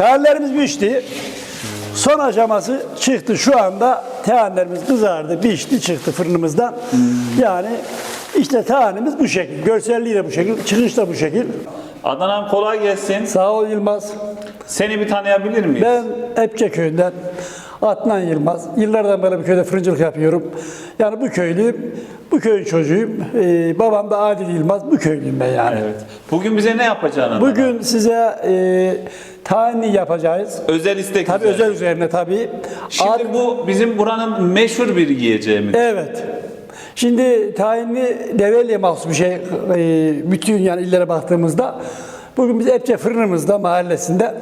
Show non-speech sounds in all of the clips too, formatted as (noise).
Teğenlerimiz pişti. Son aşaması çıktı. Şu anda teğenlerimiz kızardı, pişti, çıktı fırınımızdan. Yani işte teğenimiz bu şekil. Görselliği de bu şekil, çıkış da bu şekil. Adnan abi kolay gelsin. Sağ ol Yılmaz. Seni bir tanıyabilir miyiz? Ben Epçe köyünden Adnan Yılmaz. Yıllardan beri bu köyde fırıncılık yapıyorum. Yani bu köylüyüm. Bu köyün çocuğuyum. Ee, babam da Adil Yılmaz. Bu köylüyüm ben yani. Evet. Bugün bize ne abi? Bugün size e, tayinli yapacağız. Özel istek Tabii üzerine. özel üzerine tabii. Şimdi Ad- bu bizim buranın meşhur bir yiyeceğimiz. Evet. Şimdi tayinli Develi'ye mahsus bir şey. E, bütün yani illere baktığımızda bugün biz Epçe fırınımızda mahallesinde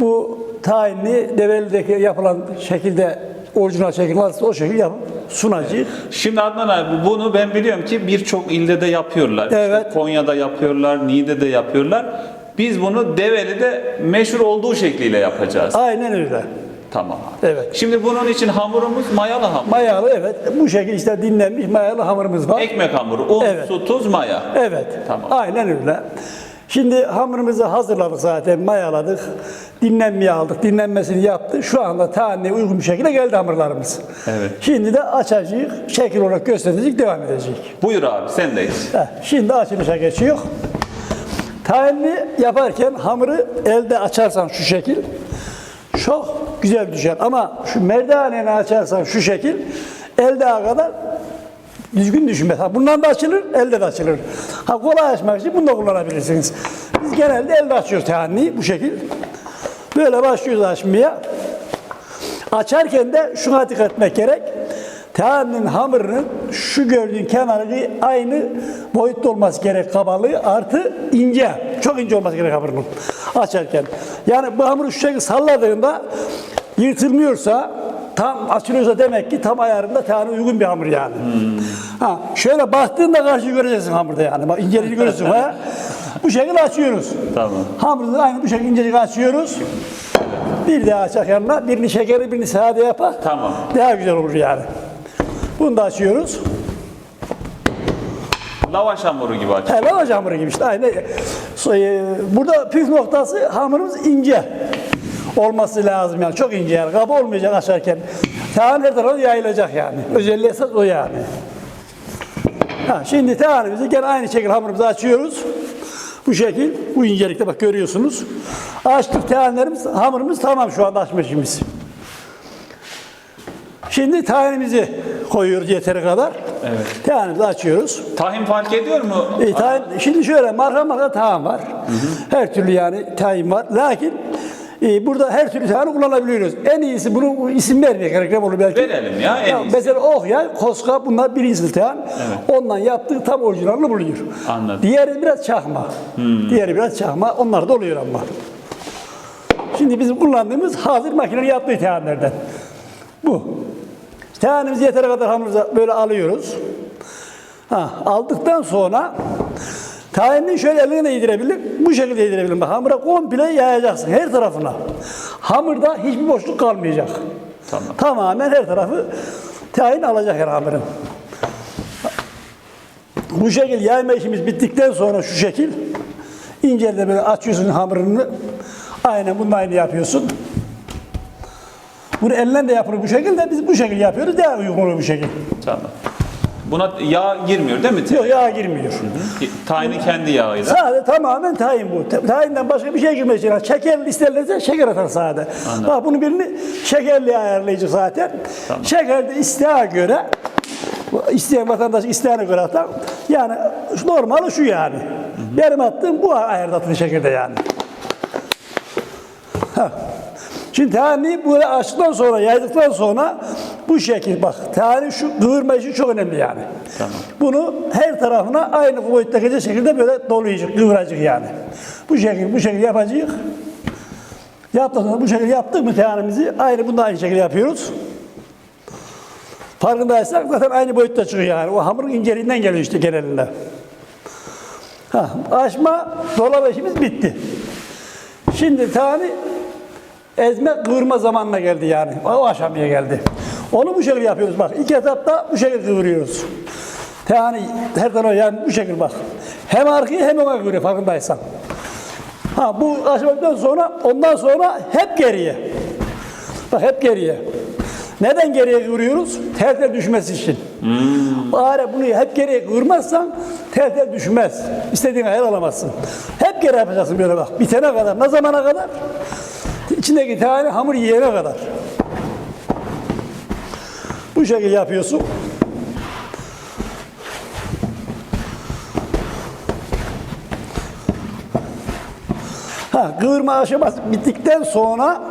bu tayinli Develi'deki yapılan şekilde orijinal şekil nasıl o şekilde yapıp sunacağız. Şimdi Adnan abi bunu ben biliyorum ki birçok ilde de yapıyorlar. Evet. İşte Konya'da yapıyorlar, Niğde'de yapıyorlar. Biz bunu Develi'de meşhur olduğu şekliyle yapacağız. Aynen öyle. Tamam. Evet. Şimdi bunun için hamurumuz mayalı hamur. Mayalı evet. Bu şekilde işte dinlenmiş mayalı hamurumuz var. Ekmek hamuru, un, Evet. su, tuz, maya. Evet. Tamam. Aynen öyle. Şimdi hamurumuzu hazırladık zaten, mayaladık. Dinlenmeye aldık, dinlenmesini yaptı. Şu anda taneye uygun bir şekilde geldi hamurlarımız. Evet. Şimdi de açacağız, şekil olarak gösterecek, devam edecek. Buyur abi sendeyiz. Heh, şimdi açılışa geçiyor. Tahinli yaparken hamuru elde açarsan şu şekil çok güzel düşer. Ama şu merdaneni açarsan şu şekil elde kadar düzgün düşmez. Ha, bundan da açılır, elde de açılır. Ha kolay açmak için bunu da kullanabilirsiniz. Biz genelde elde açıyoruz tahinliyi bu şekil. Böyle başlıyoruz açmaya. Açarken de şuna dikkat etmek gerek. Tehaninin hamurunun şu gördüğün kenarı aynı boyutta olması gerek kabalığı artı ince. Çok ince olması gerek hamurun açarken. Yani bu hamuru şu şekilde salladığında yırtılmıyorsa tam açılıyorsa demek ki tam ayarında tane uygun bir hamur yani. Ha, şöyle baktığında karşı göreceksin hamurda yani. Bak inceliğini görürsün. ha. Bu şekilde açıyoruz. Tamam. Hamuru da aynı bu şekilde incecik açıyoruz. Bir daha açak yanına. Birini şekeri, birini sade yapar. Tamam. Daha güzel olur yani. Bunu da açıyoruz. Lavaş hamuru gibi aç. Helal lavaş hamuru gibi işte. Aynı. So- e, Burada püf noktası hamurumuz ince olması lazım yani. Çok ince yani. Kaba olmayacak açarken. Tahan her tarafa yayılacak yani. Özelliği esas o yani. Ha, şimdi tahanımızı gene aynı şekilde hamurumuzu açıyoruz. Bu şekil, bu incelikte bak görüyorsunuz. Açtık tahanlarımız, hamurumuz tamam şu anda açma işimiz. Şimdi tahanimizi koyuyoruz yeteri kadar. Evet. Tahanımızı açıyoruz. Tahin fark ediyor mu? E, tayin, şimdi şöyle marka marka tahin var. Her türlü yani tayin var. Lakin e, burada her türlü tayin kullanabiliyoruz. En iyisi bunu isim vermeye gerek yok olur belki. Verelim ya, en iyisi. Mesela oh ya koska bunlar birinci tayin. Ondan yaptığı tam orijinalini buluyor. Anladım. Diğeri biraz çakma. Diğeri biraz çakma. Onlar da oluyor ama. Şimdi bizim kullandığımız hazır makinenin yaptığı tayinlerden. Bu. Tayinimizi yeteri kadar hamurumuza böyle alıyoruz. Ha, aldıktan sonra tayinini şöyle eline yedirebilir. Bu şekilde yedirebilir. Bak, hamura komple yayacaksın her tarafına. Hamurda hiçbir boşluk kalmayacak. Tamam. Tamamen her tarafı tayin alacak her hamurun. Bu şekil yayma işimiz bittikten sonra şu şekil ince de böyle açıyorsun hamurunu. Aynen bunun aynı yapıyorsun. Bunu elle de yapılır bu şekilde. Biz bu şekilde yapıyoruz. Daha uygun olur bu şekil. Tamam. Buna yağ girmiyor değil mi? Yok yağ girmiyor. Tayinin kendi yağıyla. Sade tamamen tayin bu. Ta- Tayinden başka bir şey girmez içine. Şekerli isterlerse şeker atar sade. Anladım. Bak bunu birini şekerli ayarlayıcı zaten. Tamam. Şeker de isteğe göre isteyen vatandaş isteğine göre atar. Yani normali şu yani. Benim attığım bu ayarda atılır şekerde yani. Ha. Şimdi tane böyle açtıktan sonra, yaydıktan sonra bu şekil bak. Tane şu kıvırma işi çok önemli yani. Tamam. Bunu her tarafına aynı boyutta gelecek şekilde böyle dolayacak, kıvıracak yani. Bu şekil, bu şekil yapacağız. Sonra bu şekilde yaptık mı teyanemizi aynı bunu da aynı şekilde yapıyoruz. Farkındaysak zaten aynı boyutta çıkıyor yani. O hamurun inceliğinden geliyor işte genelinde. Ha, açma, dolaba işimiz bitti. Şimdi tane ezme kıvırma zamanına geldi yani. O aşamaya geldi. Onu bu şekilde yapıyoruz bak. İki etapta bu şekilde kıvırıyoruz. Yani her tarafa yani bu şekilde bak. Hem arkaya hem öne kıvırıyor farkındaysan. Ha bu aşamadan sonra ondan sonra hep geriye. Bak hep geriye. Neden geriye kıvırıyoruz? Tel tel düşmesi için. Bari bunu hep geriye kıvırmazsan tel tel düşmez. İstediğin ayar alamazsın. Hep geri yapacaksın böyle bak. Bitene kadar. Ne zamana kadar? İçindeki tane hamur yiyene kadar. Bu şekilde yapıyorsun. Ha, kıvırma aşaması bittikten sonra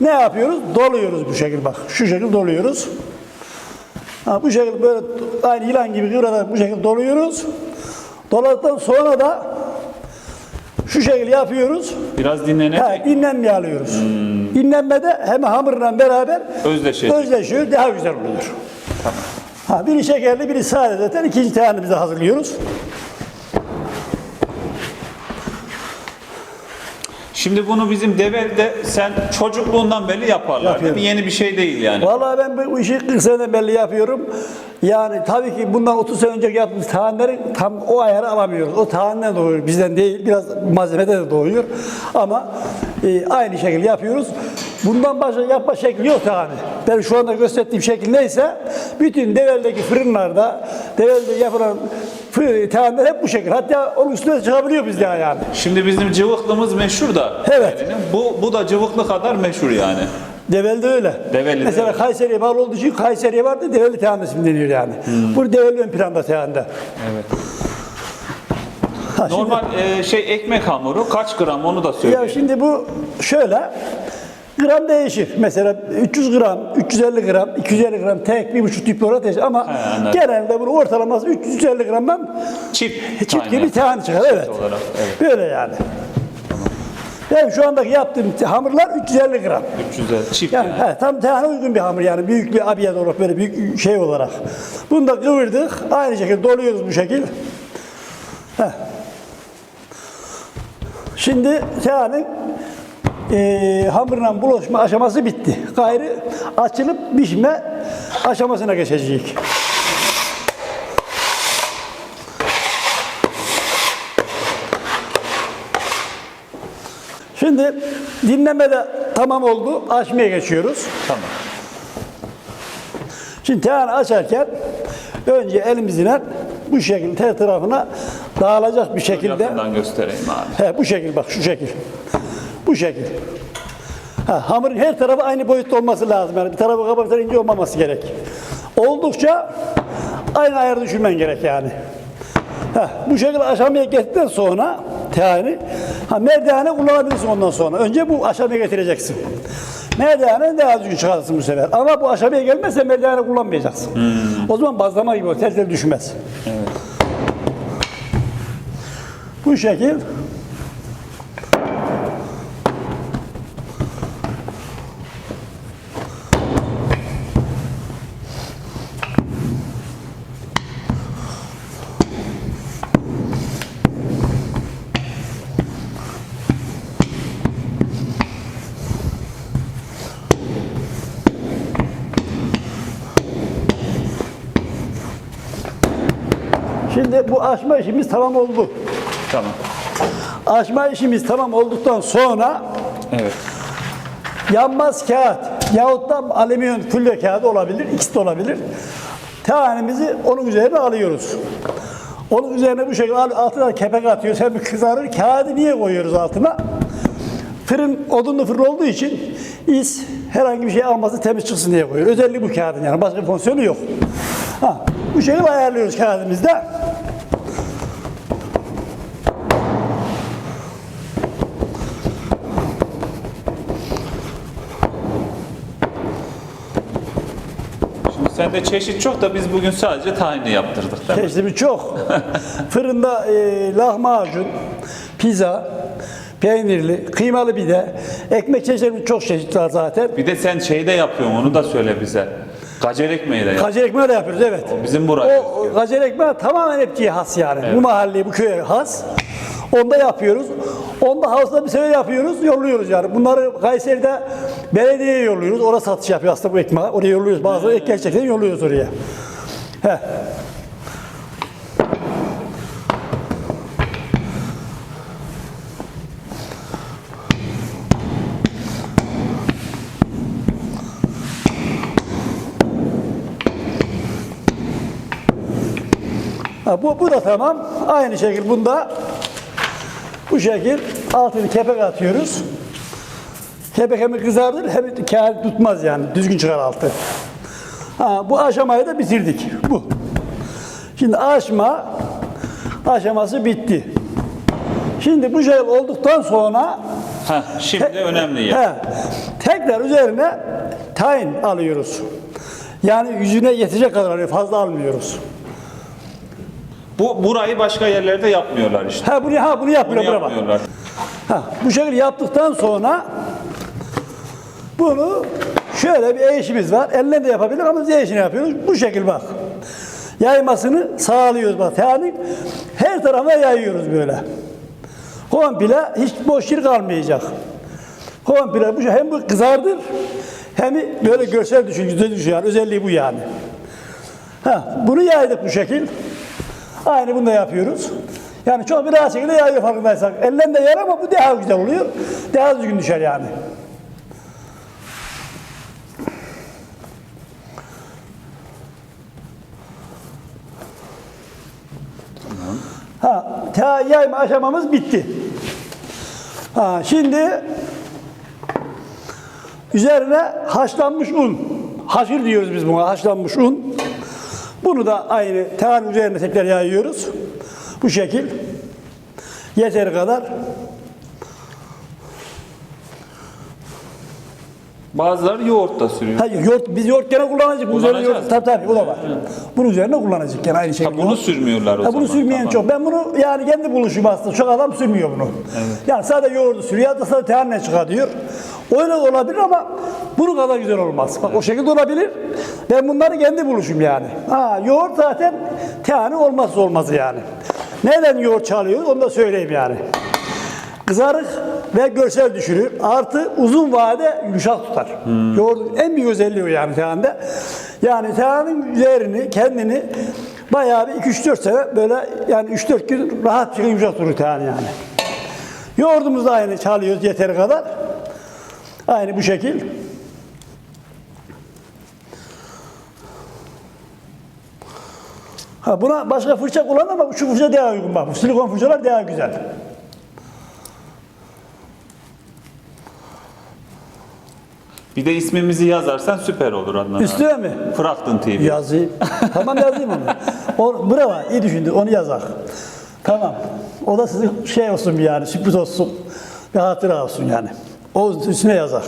ne yapıyoruz? Doluyoruz bu şekilde bak. Şu şekilde doluyoruz. Ha, bu şekilde böyle aynı yılan gibi kıvırarak bu şekilde doluyoruz. Doladıktan sonra da şu şekilde yapıyoruz. Biraz Ha, dinlenecek. dinlenmeye alıyoruz. Dinlenmede hem hamurla beraber Özleşecek. özleşiyor, daha güzel oluyor. Ha, biri şekerli, biri sade zaten. ikinci tanemizi hazırlıyoruz. Şimdi bunu bizim Develi'de sen çocukluğundan beri yaparlar. Değil Yapıyorum. mi? Yeni bir şey değil yani. Vallahi ben bu işi 40 seneden beri yapıyorum. Yani tabii ki bundan 30 sene önce yaptığımız tahanları tam o ayarı alamıyoruz. O tahannen doğuyor, bizden değil. Biraz malzemeden de doğuyor. Ama e, aynı şekilde yapıyoruz. Bundan başka yapma şekli yok tahani. Ben şu anda gösterdiğim şekil neyse bütün develdeki fırınlarda, develde yapılan tahanlar hep bu şekil. Hatta onun üstüne çıkabiliyor bizde yani. Şimdi bizim cıvıklımız meşhur da. Evet. Develi'nin. Bu, bu da cıvıklı kadar meşhur yani. Develi'de öyle. Develi'de Mesela öyle. Kayseri'ye bağlı olduğu için Kayseri'ye vardı Develi Tehan'da şimdi deniyor yani. Hmm. Bu Develi ön planda Tehan'da. Evet. Ha, şimdi- Normal e, şey ekmek hamuru kaç gram onu da söyle. Ya şimdi bu şöyle gram değişir. Mesela 300 gram, 350 gram, 250 gram tek bir buçuk olarak değişir. Ama He, genelde bunu ortalaması 350 gramdan Çift. çift gibi tane çıkar. Evet. olarak, evet. Böyle yani. Ben şu andaki yaptığım hamurlar 350 gram. 300'e çift Yani yani. he, tam tane uygun bir hamur yani büyük bir abiyet olarak böyle büyük şey olarak. Bunu da kıvırdık. Aynı şekilde doluyoruz bu şekil. Heh. Şimdi yani e, hamurla bulaşma aşaması bitti. Gayrı açılıp pişme aşamasına geçecek. Şimdi dinleme de tamam oldu. Açmaya geçiyoruz. Tamam. Şimdi tehanı açarken önce elimizle bu şekilde her tarafına dağılacak bir şekilde. Yakından göstereyim abi. He, bu şekil bak şu şekil. Bu şekil. Ha, hamurun her tarafı aynı boyutta olması lazım. Yani bir tarafı tarafı ince olmaması gerek. Oldukça aynı ayarı düşürmen gerek yani. Ha, bu şekilde aşamaya getirdikten sonra yani ha, merdane kullanabilirsin ondan sonra. Önce bu aşamaya getireceksin. Merdane daha düzgün çıkarırsın bu sefer. Ama bu aşamaya gelmezse merdane kullanmayacaksın. O zaman bazlama gibi. Tel tel düşmez. Evet. Bu şekil Şimdi bu açma işimiz tamam oldu. Tamam. Açma işimiz tamam olduktan sonra Evet. yanmaz kağıt yahut da alüminyum külye kağıdı olabilir, ikisi de olabilir. Tanemizi onun üzerine alıyoruz. Onun üzerine bu şekilde al- altına kepek atıyoruz. Hem kızarır. Kağıdı niye koyuyoruz altına? Fırın, odunlu fırın olduğu için is herhangi bir şey alması temiz çıksın diye koyuyor. Özelliği bu kağıdın yani. Başka bir fonksiyonu yok. Ha, bu şekilde ayarlıyoruz kağıdımızda. Sende çeşit çok da biz bugün sadece tahinli yaptırdık değil mi? Çeşitli çok. (laughs) Fırında e, lahmacun, pizza, peynirli, kıymalı bir de ekmek çeşitlerimiz çok çeşitli var zaten. Bir de sen şeyde yapıyorsun onu da söyle bize. Gacer ekmeği de yap. Kacer ekmeği de yapıyoruz evet. bizim buraya O, o gacer ekmeği tamamen hepciye has yani. Evet. Bu mahalle, bu köye has. Onda yapıyoruz. Onda havuzda bir sene yapıyoruz, yolluyoruz yani. Bunları Kayseri'de belediyeye yolluyoruz. Orada satış yapıyor aslında bu ekmeği. Oraya yolluyoruz. Bazıları ek gerçekten yolluyoruz oraya. Heh. Ha, bu, bu da tamam. Aynı şekil bunda bu şekil altını kepek atıyoruz. Kepek hem kızardır hem kağıt tutmaz yani. Düzgün çıkar altı. Ha, bu aşamayı da bitirdik. Bu. Şimdi açma aşaması bitti. Şimdi bu şey olduktan sonra Heh, şimdi te- önemli yer. he, tekrar üzerine tayin alıyoruz. Yani yüzüne yetecek kadar fazla almıyoruz. Bu burayı başka yerlerde yapmıyorlar işte. Ha bunu ha bunu yapıyor Bunu yapmıyorlar. Ha, bu şekilde yaptıktan sonra bunu şöyle bir eşimiz var. Elle de yapabilir ama eşini yapıyoruz. Bu şekil bak. Yaymasını sağlıyoruz bak. Yani her tarafa yayıyoruz böyle. Komple hiç boş yer kalmayacak. Komple bu şey hem bu kızardır hem böyle görsel düşün, güzel düşüyor. Yani özelliği bu yani. Ha, bunu yaydık bu şekil. Aynı bunu da yapıyoruz. Yani çok bir rahat şekilde yayıyor farkındaysak. Elden de yer ama bu daha güzel oluyor. Daha düzgün düşer yani. Ha, ta yayma aşamamız bitti. Ha, şimdi üzerine haşlanmış un. Haşır diyoruz biz buna, haşlanmış un. Bunu da aynı teğen üzerine tekrar yayıyoruz. Bu şekil. Yeteri kadar. Bazıları yoğurt da sürüyor. Hayır, yoğurt, biz yoğurt gene kullanacak. Bu üzerine yoğurt, tabii tabii o da var. Bunun üzerine kullanacak gene aynı şekilde. Ha, bunu sürmüyorlar o Ha, bunu zaman, sürmeyen tamam. çok. Ben bunu yani kendi buluşum aslında. Çok adam sürmüyor bunu. Yani sadece yoğurdu sürüyor ya da sadece teğenle çıkartıyor. Öyle de olabilir ama bunun kadar güzel olmaz. Bak o şekilde olabilir. Ben bunları kendi buluşum yani. Ha, yoğurt zaten teğeni olmazsa olmazı yani. Neden yoğurt çalıyoruz onu da söyleyeyim yani. Kızarık ve görsel düşürür. Artı uzun vade yumuşak tutar. Yoğurdun en büyük özelliği o yani teğende. Yani teğenin üzerini, kendini bayağı bir 2-3-4 sene böyle yani 3-4 gün rahat bir şekilde yumuşak durur teğen yani. Yoğurdumuzu da aynı çalıyoruz yeteri kadar. Aynı bu şekil. Ha buna başka fırça kullan ama şu fırça daha uygun bak. Bu silikon fırçalar daha güzel. Bir de ismimizi yazarsan süper olur Adnan abi. Üstüne mi? Fıraktın TV. Yazayım. tamam yazayım onu. O, bravo iyi düşündü onu yazar. Tamam. O da sizin şey olsun yani sürpriz olsun. Bir hatıra olsun yani. O üstüne yazar.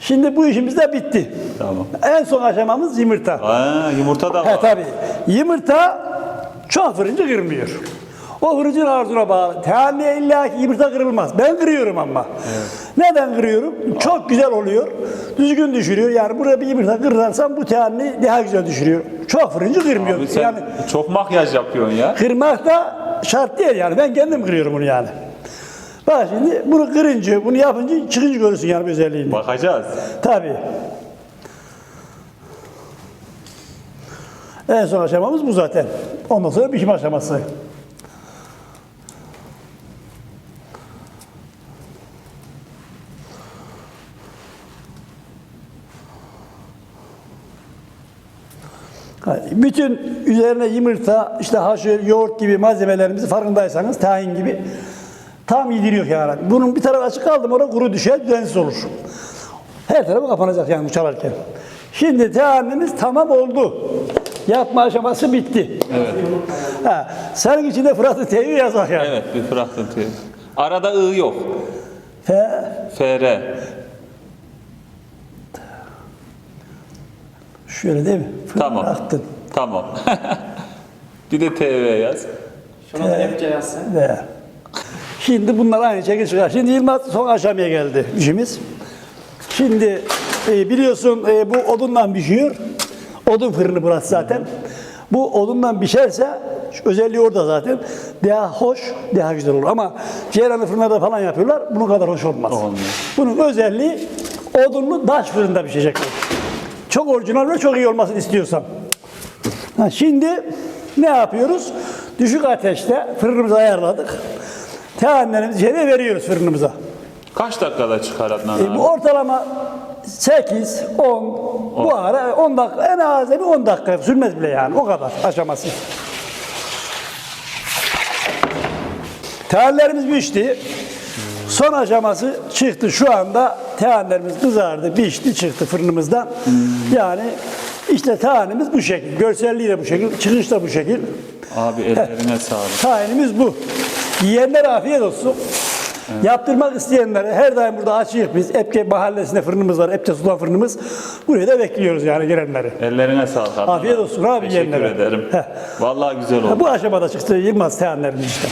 Şimdi bu işimiz de bitti. Tamam. En son aşamamız yumurta. Aa, yumurta da He var. tabi. Yumurta çok fırıncı kırmıyor. O fırıncının arzuna bağlı. Tehanniye illa ki yumurta kırılmaz. Ben kırıyorum ama. Neden kırıyorum? Çok güzel oluyor. Düzgün düşürüyor. Yani buraya bir yumurta kırarsan bu tehanni daha güzel düşürüyor. Çok fırıncı kırmıyor. Abi sen Yani çok makyaj yapıyorsun ya. kırmak da şart değil yani. Ben kendim kırıyorum bunu yani. Bak şimdi bunu kırınca, bunu yapınca çıkınca görürsün yani özelliğini. Bakacağız. Tabii. En son aşamamız bu zaten. Ondan sonra biçim aşaması. Bütün üzerine yumurta, işte haşır, yoğurt gibi malzemelerimizi farkındaysanız tahin gibi tam yediriyor yani. Bunun bir tarafı açık kaldı mı orada kuru düşer, düzensiz olur. Her tarafı kapanacak yani bu çalarken. Şimdi teamimiz tamam oldu. Yapma aşaması bitti. Evet. Ha, senin içinde Fırat'ı teyvi yazar yani. Evet bir Fıraktın TV. Arada I yok. Fe, FR. Şöyle değil mi? Tamam. Fırat'ın Tamam. (laughs) bir de TV yaz. Şuna da hepçe yazsın. ve. Şimdi bunlar aynı şekilde çıkar. Şimdi Yılmaz son aşamaya geldi işimiz. Şimdi e, biliyorsun e, bu odundan pişiyor. Odun fırını burası zaten. Bu odundan pişerse şu özelliği orada zaten. Daha hoş, daha güzel olur. Ama ceyranlı fırınlarda falan yapıyorlar. Bunun kadar hoş olmaz. Olmuyor. Bunun özelliği odunlu taş fırında pişecek. Çok orijinal ve çok iyi olmasını istiyorsam. Ha, şimdi ne yapıyoruz? Düşük ateşte fırınımızı ayarladık. Teğenlerimizi içeriye veriyoruz fırınımıza. Kaç dakikada çıkar Adnan e, abi? E, bu ortalama 8, 10, 10. bu ara 10 dakika, en az 10 dakika sürmez bile yani o kadar aşaması. Teğerlerimiz pişti. Son aşaması çıktı. Şu anda tehanlerimiz kızardı, pişti, çıktı fırınımızdan. Yani işte tahanimiz bu şekil. Görselliği de bu şekil, çıkış da bu şekil. Abi ellerine sağlık. (laughs) Tahinimiz bu. Yiyenler afiyet olsun. Yaptırmak isteyenlere her daim burada açıyık biz. Epke mahallesinde fırınımız var. Epke Sultan fırınımız. Buraya da bekliyoruz yani gelenleri. Ellerine sağlık. Afiyet olsun abi Teşekkür yiyenlere. ederim. Heh. Vallahi güzel oldu. Ha, bu aşamada çıktı Yılmaz tehanlerimiz işte.